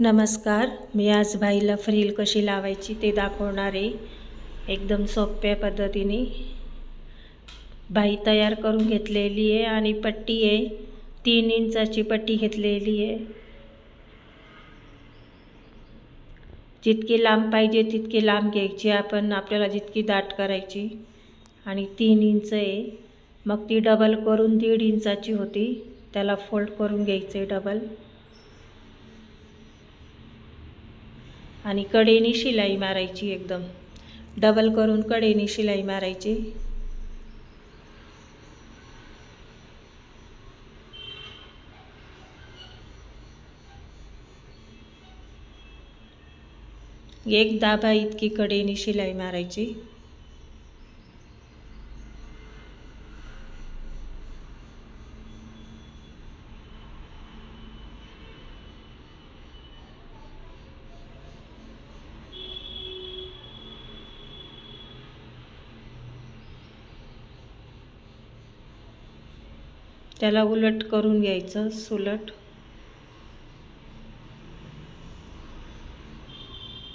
नमस्कार मी आज भाईला फ्रील कशी लावायची ते दाखवणार आहे. एकदम सोप्या पद्धतीने. बाई तयार करून घेतलेली आहे आणि पट्टी आहे. तीन इंचाची पट्टी घेतलेली आहे. जितकी लांब पाहिजे तितकी लांब घ्यायची आपण आपल्याला जितकी दाट करायची. आणि तीन इंच आहे. मग ती डबल करून दीड इंचाची होती. त्याला फोल्ड करून घ्यायचं आहे डबल आणि कडेने शिलाई मारायची एकदम. डबल करून कडेने शिलाई मारायची. एक दाबा इतकी कडेने शिलाई मारायची. त्याला उलट करून घ्यायचं सुलट.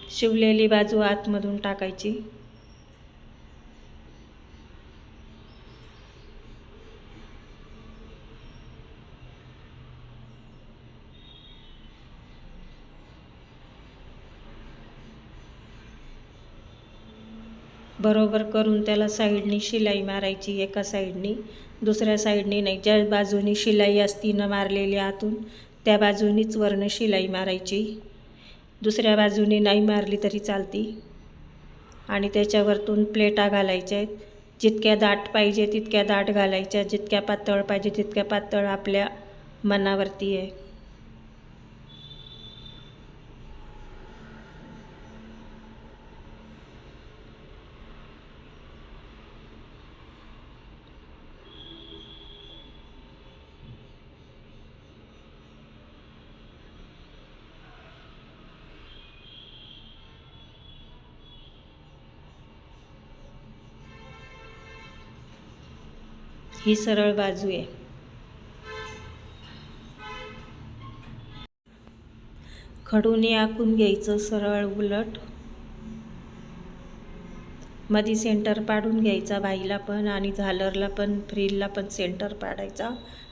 शिवलेली बाजू आतमधून टाकायची. बरोबर करून त्याला साईडनी शिलाई मारायची एका साईडनी. दुसऱ्या साईडने नाही ज्या बाजूनी शिलाई असती न मारलेली आतून त्या बाजूनीच वर्ण शिलाई मारायची. दुसऱ्या बाजूने नाही मारली तरी चालती. आणि त्याच्यावरतून प्लेटा घालायच्या आहेत. जितक्या दाट पाहिजे तितक्या दाट घालायच्या जितक्या पातळ पाहिजे तितक्या पातळ आपल्या मनावरती आहे. ही सरळ बाजू आहे. खडूने आखून घ्यायचं सरळ उलट. मधी सेंटर पाडून घ्यायचा बाईला पण आणि झालरला पण फ्रीलला पण सेंटर पाडायचा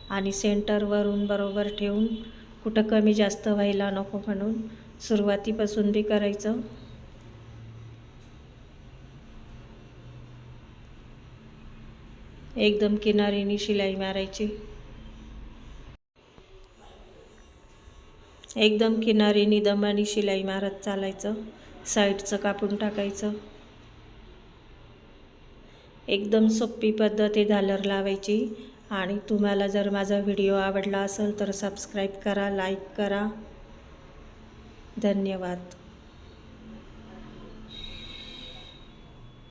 आणि सेंटरवरून बरोबर ठेवून कुठं कमी जास्त व्हायला नको म्हणून सुरुवातीपासून बी करायचं. एकदम किनारीने शिलाई मारायची. एकदम किनारीने दमानी शिलाई मारत चालायचं. साईडचं कापून टाकायचं. एकदम सोपी पद्धत आहे झालर लावायची. आणि तुम्हाला जर माझा व्हिडिओ आवडला असेल तर सबस्क्राईब करा लाईक करा. धन्यवाद.